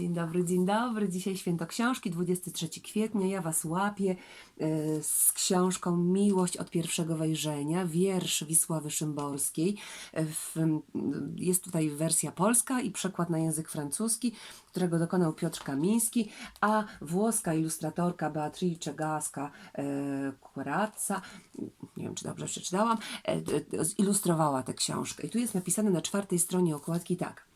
Dzień dobry, dzień dobry. Dzisiaj święto książki, 23 kwietnia. Ja Was łapię e, z książką Miłość od pierwszego wejrzenia, wiersz Wisławy Szymborskiej. W, m, jest tutaj wersja polska i przekład na język francuski, którego dokonał Piotr Kamiński, a włoska ilustratorka Beatrice Gaska Curazza, nie wiem czy dobrze przeczytałam, zilustrowała tę książkę. I tu jest napisane na czwartej stronie okładki tak.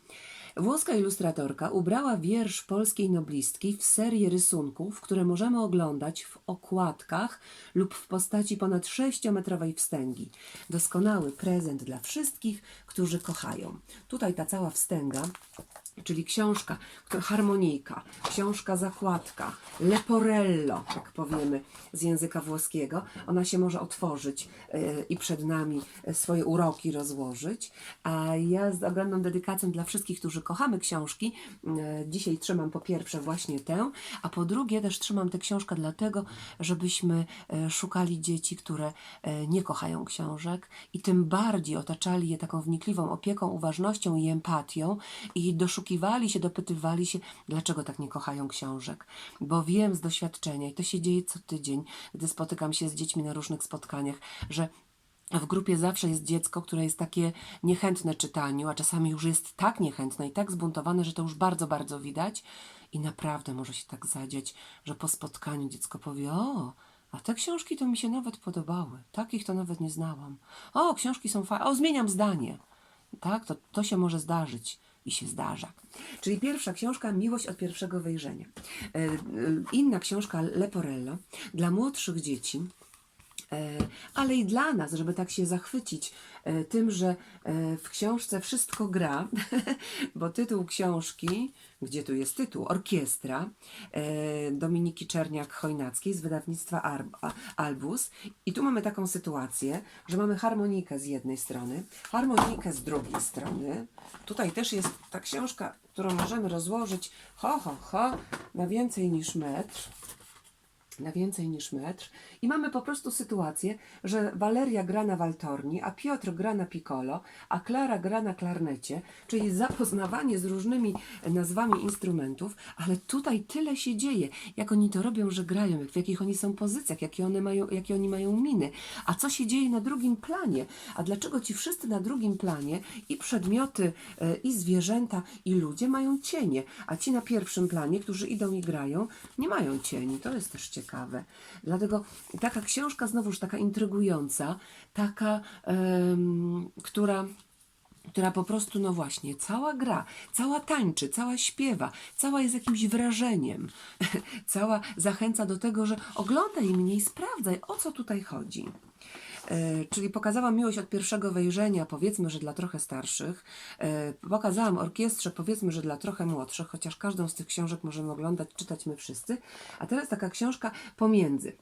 Włoska ilustratorka ubrała wiersz polskiej noblistki w serię rysunków, które możemy oglądać w okładkach lub w postaci ponad 6-metrowej wstęgi. Doskonały prezent dla wszystkich, którzy kochają. Tutaj ta cała wstęga, czyli książka, harmonijka, książka zakładka, leporello, tak powiemy z języka włoskiego. Ona się może otworzyć e, i przed nami e, swoje uroki rozłożyć. A ja z ogromną dedykacją dla wszystkich, którzy kochamy książki, e, dzisiaj trzymam po pierwsze właśnie tę, a po drugie też trzymam tę książkę dlatego, żebyśmy szukali dzieci, które nie kochają książek i tym bardziej otaczali je taką wnikliwą opieką, uważnością i empatią i doszukiwali się, dopytywali się, dlaczego tak nie kochają książek. Bo wiem z doświadczenia, i to się dzieje co tydzień, gdy spotykam się z dziećmi na różnych spotkaniach, że w grupie zawsze jest dziecko, które jest takie niechętne czytaniu, a czasami już jest tak niechętne i tak zbuntowane, że to już bardzo, bardzo widać. I naprawdę może się tak zadziać, że po spotkaniu dziecko powie: O, a te książki to mi się nawet podobały. Takich to nawet nie znałam. O, książki są fajne. O, zmieniam zdanie. Tak, to, to się może zdarzyć i się zdarza. Czyli pierwsza książka Miłość od pierwszego wejrzenia. E, e, Inna książka Leporello dla młodszych dzieci. E, ale i dla nas, żeby tak się zachwycić e, tym, że e, w książce wszystko gra, bo tytuł książki, gdzie tu jest tytuł? Orkiestra Dominiki Czerniak-Chojnackiej z wydawnictwa Albus. I tu mamy taką sytuację, że mamy harmonikę z jednej strony, harmonikę z drugiej strony. Tutaj też jest ta książka, którą możemy rozłożyć ho, ho, ho, na więcej niż metr na więcej niż metr i mamy po prostu sytuację, że Waleria gra na waltorni, a Piotr gra na piccolo, a Klara gra na klarnecie, czyli zapoznawanie z różnymi nazwami instrumentów, ale tutaj tyle się dzieje, jak oni to robią, że grają, w jakich oni są pozycjach, jakie, one mają, jakie oni mają miny, a co się dzieje na drugim planie, a dlaczego ci wszyscy na drugim planie i przedmioty, e, i zwierzęta, i ludzie mają cienie, a ci na pierwszym planie, którzy idą i grają, nie mają cieni. To jest też ciekawe. Dlatego taka książka znowuż taka intrygująca, taka, em, która która po prostu, no właśnie, cała gra, cała tańczy, cała śpiewa, cała jest jakimś wrażeniem, cała zachęca do tego, że oglądaj mnie i sprawdzaj, o co tutaj chodzi. E, czyli pokazałam miłość od pierwszego wejrzenia, powiedzmy, że dla trochę starszych. E, pokazałam orkiestrze, powiedzmy, że dla trochę młodszych, chociaż każdą z tych książek możemy oglądać, czytać my wszyscy. A teraz taka książka pomiędzy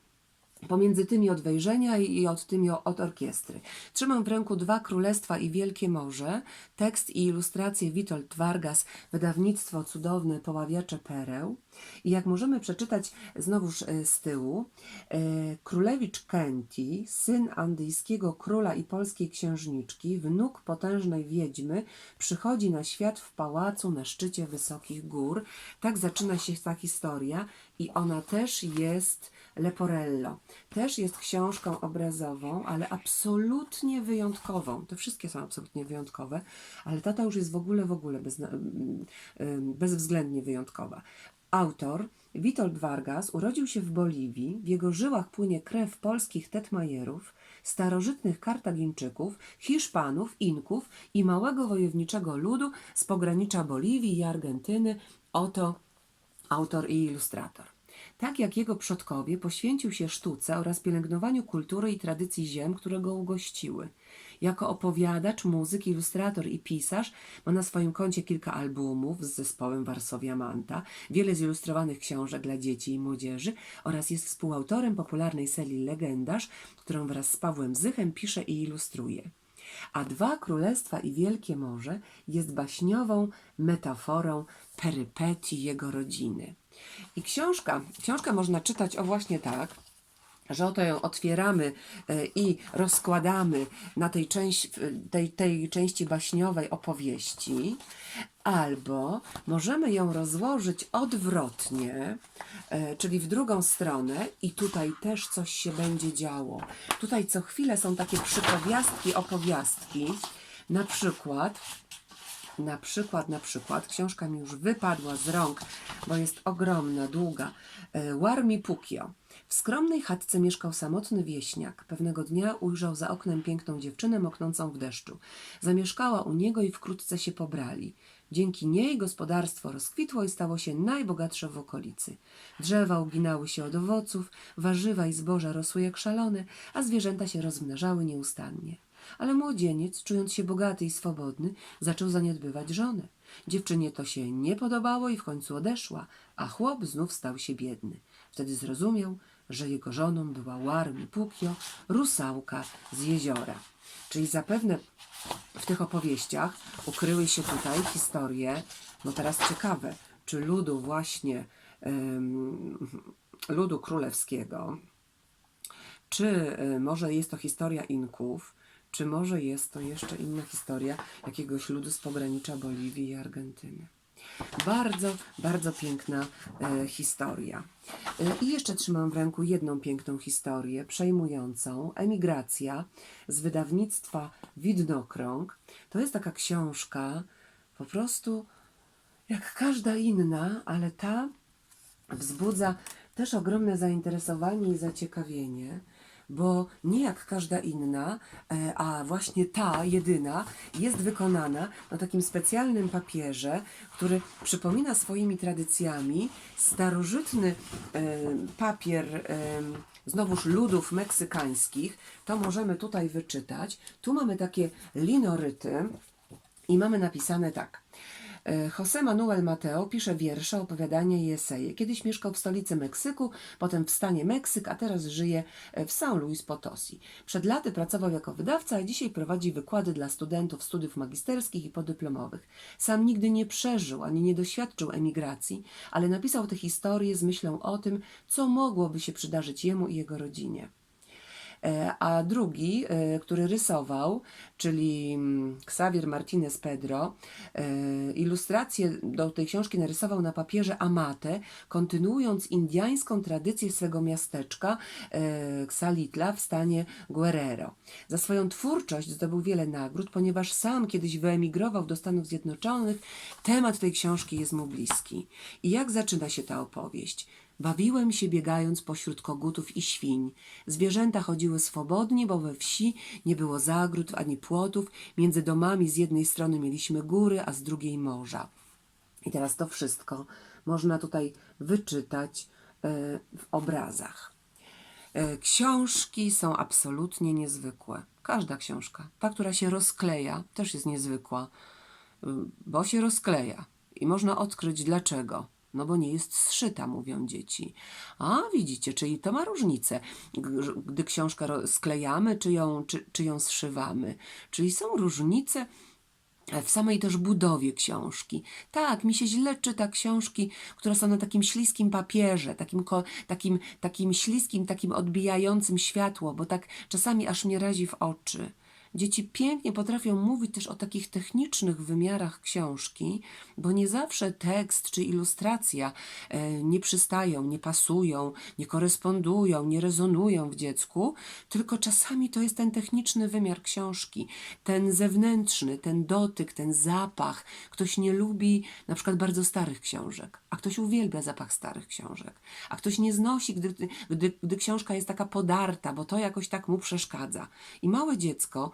pomiędzy tymi od wejrzenia i od tymi od orkiestry. Trzymam w ręku Dwa Królestwa i Wielkie Morze, tekst i ilustracje Witold Vargas, wydawnictwo cudowne Poławiacze Pereł. I jak możemy przeczytać znowuż e, z tyłu, e, Królewicz Kenti, syn andyjskiego króla i polskiej księżniczki, wnuk potężnej wiedźmy, przychodzi na świat w pałacu na szczycie wysokich gór. Tak zaczyna się ta historia i ona też jest Leporello. Też jest książką obrazową, ale absolutnie wyjątkową. Te wszystkie są absolutnie wyjątkowe, ale tata już jest w ogóle, w ogóle ym, bezwzględnie wyjątkowa. Autor Witold Vargas urodził się w Boliwii. W jego żyłach płynie krew polskich tetmajerów, starożytnych Kartagińczyków, Hiszpanów, Inków i małego wojowniczego ludu z pogranicza Boliwii i Argentyny. Oto autor i ilustrator. Tak jak jego przodkowie poświęcił się sztuce oraz pielęgnowaniu kultury i tradycji ziem, które go ugościły. Jako opowiadacz, muzyk, ilustrator i pisarz ma na swoim koncie kilka albumów z zespołem Varsovia Manta, wiele zilustrowanych książek dla dzieci i młodzieży oraz jest współautorem popularnej serii Legendarz, którą wraz z Pawłem Zychem pisze i ilustruje. A Dwa Królestwa i Wielkie Morze jest baśniową metaforą perypetii jego rodziny. I książka, książkę można czytać o właśnie tak, że oto ją otwieramy e, i rozkładamy na tej, części, tej, tej części baśniowej opowieści, albo możemy ją rozłożyć odwrotnie, e, czyli w drugą stronę, i tutaj też coś się będzie działo. Tutaj co chwilę są takie przypowiastki, opowiastki, na przykład. Na przykład, na przykład, książka mi już wypadła z rąk, bo jest ogromna, długa. E, Warmi Pukio. W skromnej chatce mieszkał samotny wieśniak. Pewnego dnia ujrzał za oknem piękną dziewczynę moknącą w deszczu. Zamieszkała u niego i wkrótce się pobrali. Dzięki niej gospodarstwo rozkwitło i stało się najbogatsze w okolicy. Drzewa uginały się od owoców, warzywa i zboża rosły jak szalone, a zwierzęta się rozmnażały nieustannie. Ale młodzieniec, czując się bogaty i swobodny, zaczął zaniedbywać żonę. Dziewczynie to się nie podobało i w końcu odeszła, a chłop znów stał się biedny. Wtedy zrozumiał, że jego żoną była Warmi Pukio, rusałka z jeziora. Czyli zapewne w tych opowieściach ukryły się tutaj historie, no teraz ciekawe, czy ludu właśnie, em, ludu królewskiego, czy y, może jest to historia Inków, czy może jest to jeszcze inna historia jakiegoś ludu z pogranicza Boliwii i Argentyny. Bardzo, bardzo piękna e, historia. E, I jeszcze trzymam w ręku jedną piękną historię, przejmującą. Emigracja z wydawnictwa Widnokrąg. To jest taka książka, po prostu jak każda inna, ale ta wzbudza też ogromne zainteresowanie i zaciekawienie, bo nie jak każda inna, e, a właśnie ta jedyna jest wykonana na takim specjalnym papierze, który przypomina swoimi tradycjami starożytny e, papier e, znowuż ludów meksykańskich. To możemy tutaj wyczytać. Tu mamy takie linoryty i mamy napisane tak. E, José Manuel Mateo pisze wiersze, opowiadania i eseje. Kiedyś mieszkał w stolicy Meksyku, potem w stanie Meksyk, a teraz żyje e, w São Luis Potosi. Przed laty pracował jako wydawca, a dzisiaj prowadzi wykłady dla studentów studiów magisterskich i podyplomowych. Sam nigdy nie przeżył ani nie doświadczył emigracji, ale napisał tę historię z myślą o tym, co mogłoby się przydarzyć jemu i jego rodzinie. E, A drugi, e, który rysował, czyli mm, Xavier Martinez Pedro, e, ilustrację do tej książki narysował na papierze amate, kontynuując indiańską tradycję swego miasteczka Xalitla w stanie Guerrero. Za swoją twórczość zdobył wiele nagród, ponieważ sam kiedyś wyemigrował do Stanów Zjednoczonych, temat tej książki jest mu bliski. I jak zaczyna się ta opowieść? Bawiłem się biegając pośród kogutów i świń. Zwierzęta chodziły swobodnie, bo we wsi nie było zagród ani płotów. Między domami z jednej strony mieliśmy góry, a z drugiej morza. I teraz to wszystko można tutaj wyczytać e, w obrazach. E, Książki są absolutnie niezwykłe. Każda książka. Ta, która się rozkleja, też jest niezwykła, y, bo się rozkleja. I można odkryć dlaczego. No bo nie jest zszyta, mówią dzieci. A widzicie, czyli to ma różnicę, gdy książkę sklejamy, czy ją, czy, czy ją zszywamy. Czyli są różnice w samej też budowie książki. Tak, mi się źle czyta książki, które są na takim śliskim papierze, takim, takim, takim śliskim, takim odbijającym światło, bo tak czasami aż mnie razi w oczy. Dzieci pięknie potrafią mówić też o takich technicznych wymiarach książki, bo nie zawsze tekst czy ilustracja e, nie przystają, nie pasują, nie korespondują, nie rezonują w dziecku, tylko czasami to jest ten techniczny wymiar książki, ten zewnętrzny, ten dotyk, ten zapach. Ktoś nie lubi na przykład bardzo starych książek, a ktoś uwielbia zapach starych książek, a ktoś nie znosi, gdy, gdy, gdy książka jest taka podarta, bo to jakoś tak mu przeszkadza. I małe dziecko,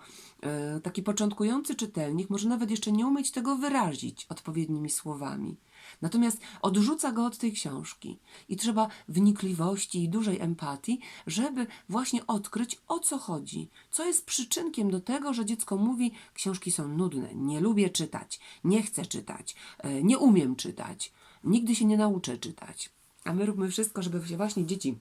taki początkujący czytelnik, może nawet jeszcze nie umieć tego wyrazić odpowiednimi słowami. Natomiast odrzuca go od tej książki i trzeba wnikliwości i dużej empatii, żeby właśnie odkryć o co chodzi, co jest przyczynkiem do tego, że dziecko mówi: Książki są nudne, nie lubię czytać, nie chcę czytać, e, nie umiem czytać, nigdy się nie nauczę czytać. A my róbmy wszystko, żeby się właśnie dzieci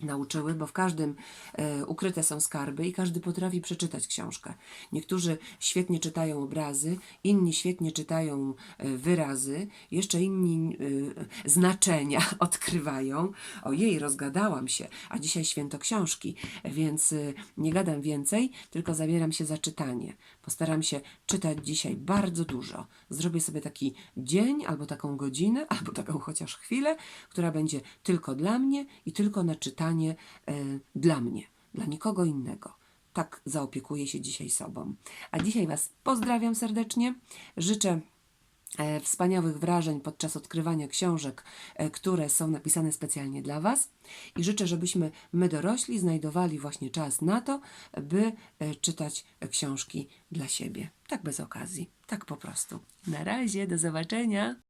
nauczyły, bo w każdym e, ukryte są skarby i każdy potrafi przeczytać książkę. Niektórzy świetnie czytają obrazy, inni świetnie czytają e, wyrazy, jeszcze inni e, znaczenia odkrywają. Ojej, rozgadałam się, a dzisiaj święto książki, więc nie gadam więcej, tylko zabieram się za czytanie. Postaram się czytać dzisiaj bardzo dużo. Zrobię sobie taki dzień, albo taką godzinę, albo taką chociaż chwilę, która będzie tylko dla mnie i tylko na czytanie e, dla mnie, dla nikogo innego. Tak zaopiekuję się dzisiaj sobą. A dzisiaj Was pozdrawiam serdecznie. Życzę e, wspaniałych wrażeń podczas odkrywania książek, e, które są napisane specjalnie dla Was. I życzę, żebyśmy my dorośli znajdowali właśnie czas na to, by czytać książki dla siebie. Tak bez okazji, tak po prostu. Na razie, do zobaczenia.